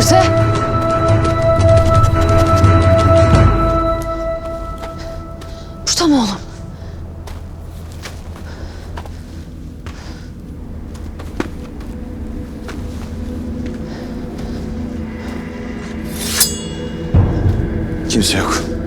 Örse. Burada mı oğlum? Kimse yok.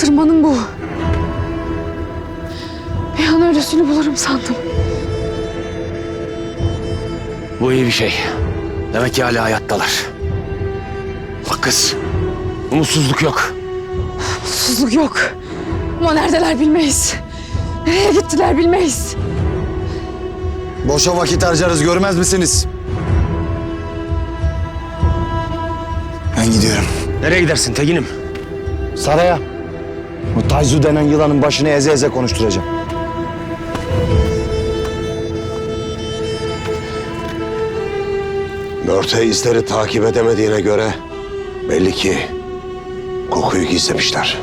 Sırmanın bu. Bir an ölüsünü bulurum sandım. Bu iyi bir şey. Demek ki hala hayattalar. Bak kız. Umutsuzluk yok. Susuzluk yok. Ama neredeler bilmeyiz. Nereye gittiler bilmeyiz. Boşa vakit harcarız görmez misiniz? Ben gidiyorum. Nereye gidersin Tegin'im? Saraya. Bu Tayzu denen yılanın başını eze eze konuşturacağım. Mörte izleri takip edemediğine göre belli ki kokuyu gizlemişler.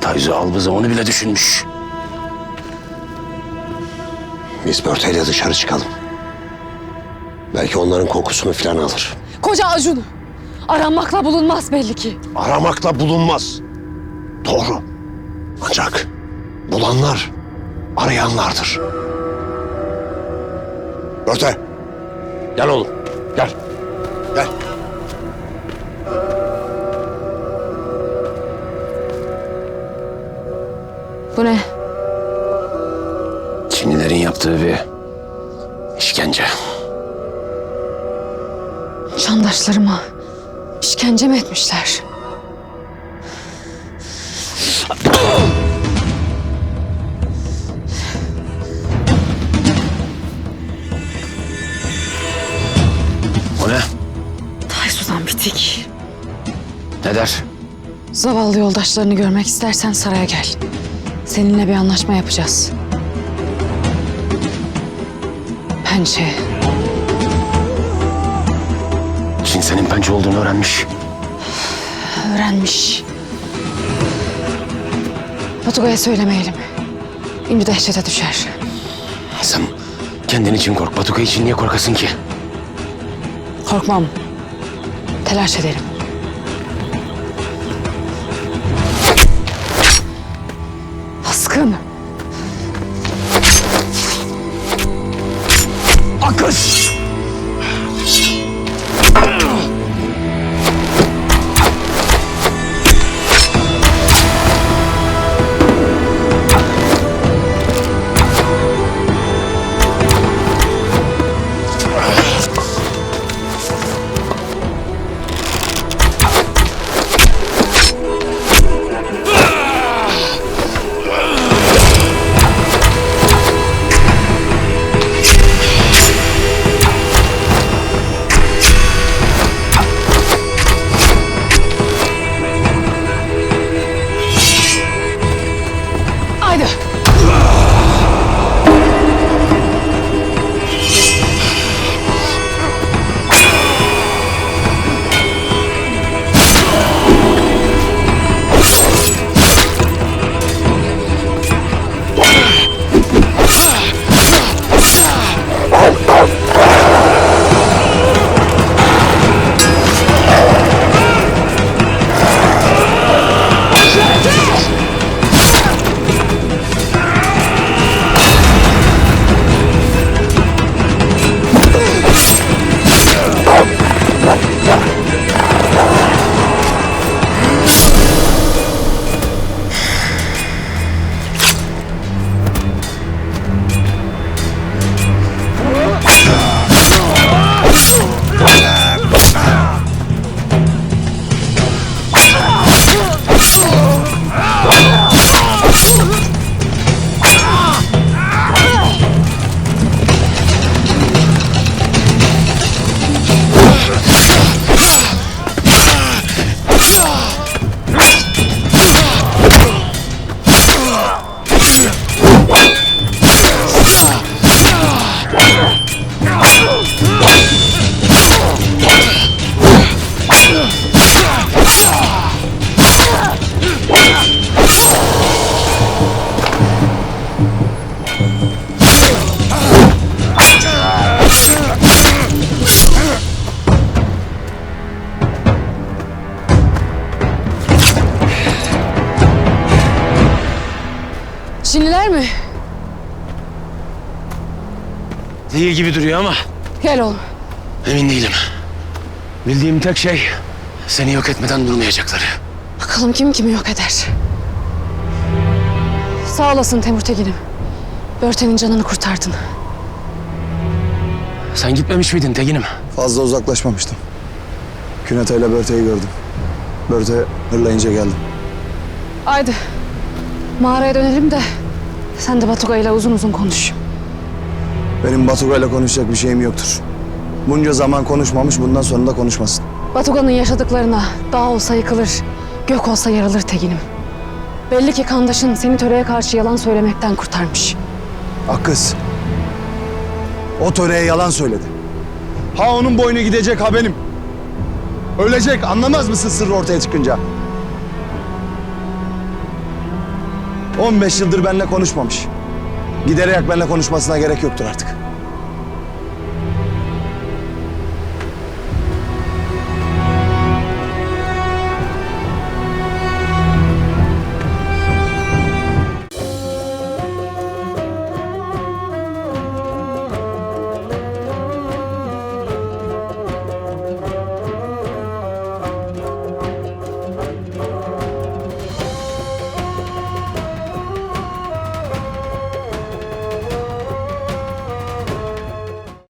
Tayzu Albız'a onu bile düşünmüş. Biz Mörte'yle dışarı çıkalım. Belki onların kokusunu falan alır. Koca Acun. Aranmakla bulunmaz belli ki. Aramakla bulunmaz. Doğru. Ancak bulanlar arayanlardır. Mörte Gel oğlum. Gel. gel. Bu ne? Çinlilerin yaptığı bir işkence. Candaşlarıma işkence mi etmişler? Ne der? Zavallı yoldaşlarını görmek istersen saraya gel. Seninle bir anlaşma yapacağız. Pençe. Çin senin pençe olduğunu öğrenmiş. Öğrenmiş. Batugay'a söylemeyelim. Şimdi dehşete düşer. Sen kendin için kork. Batuka için niye korkasın ki? Korkmam. Telaş ederim. Baskın. Akış! Çinliler mi? Değil gibi duruyor ama Gel oğlum. emin değilim. Bildiğim tek şey seni yok etmeden durmayacakları. Bakalım kim kimi yok eder. Sağ olasın Temur Tegin'im. Börte'nin canını kurtardın. Sen gitmemiş miydin Tegin'im? Fazla uzaklaşmamıştım. Künete ile Börte'yi gördüm. Börte hırlayınca geldim. Haydi. Mağaraya dönelim de sen de Batuga ile uzun uzun konuş. Benim Batuga ile konuşacak bir şeyim yoktur. Bunca zaman konuşmamış, bundan sonra da konuşmasın. Batuga'nın yaşadıklarına dağ olsa yıkılır, gök olsa yarılır Tegin'im. Belli ki Kandaş'ın seni töreye karşı yalan söylemekten kurtarmış. Akkız. O töreye yalan söyledi. Ha onun boynu gidecek ha benim. Ölecek anlamaz mısın sırrı ortaya çıkınca? 15 yıldır benimle konuşmamış. Giderek benimle konuşmasına gerek yoktur artık.